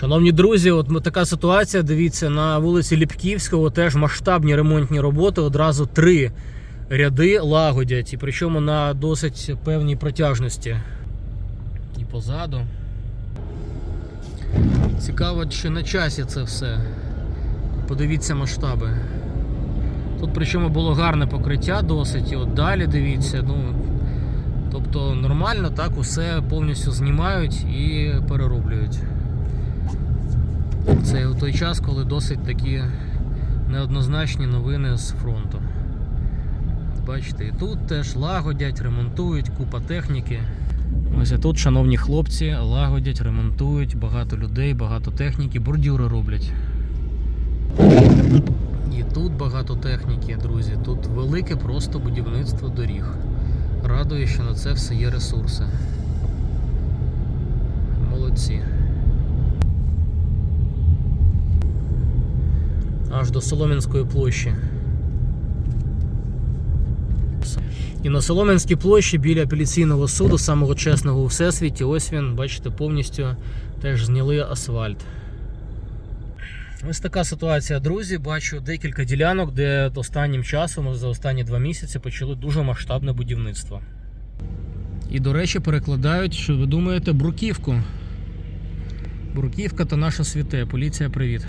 Шановні друзі, от така ситуація. Дивіться, на вулиці Ліпківського теж масштабні ремонтні роботи. Одразу три ряди лагодять, і причому на досить певній протяжності. І позаду. Цікаво, чи на часі це все. Подивіться масштаби. Тут причому було гарне покриття досить, і от далі дивіться. Ну, тобто нормально так усе повністю знімають і перероблюють. Це у той час, коли досить такі неоднозначні новини з фронту. Бачите, і тут теж лагодять, ремонтують, купа техніки. Ось і тут, шановні хлопці, лагодять, ремонтують, багато людей, багато техніки, бордюри роблять. І тут багато техніки, друзі. Тут велике просто будівництво доріг. Радує, що на це все є ресурси. Молодці. Аж до Солом'янської площі. І на Солом'янській площі біля апеляційного суду, самого чесного у всесвіті, ось він, бачите, повністю теж зняли асфальт. Ось така ситуація, друзі. Бачу декілька ділянок, де останнім часом, за останні два місяці, почали дуже масштабне будівництво. І, до речі, перекладають, що ви думаєте, бруківку. Бруківка та наша світе. Поліція, привіт.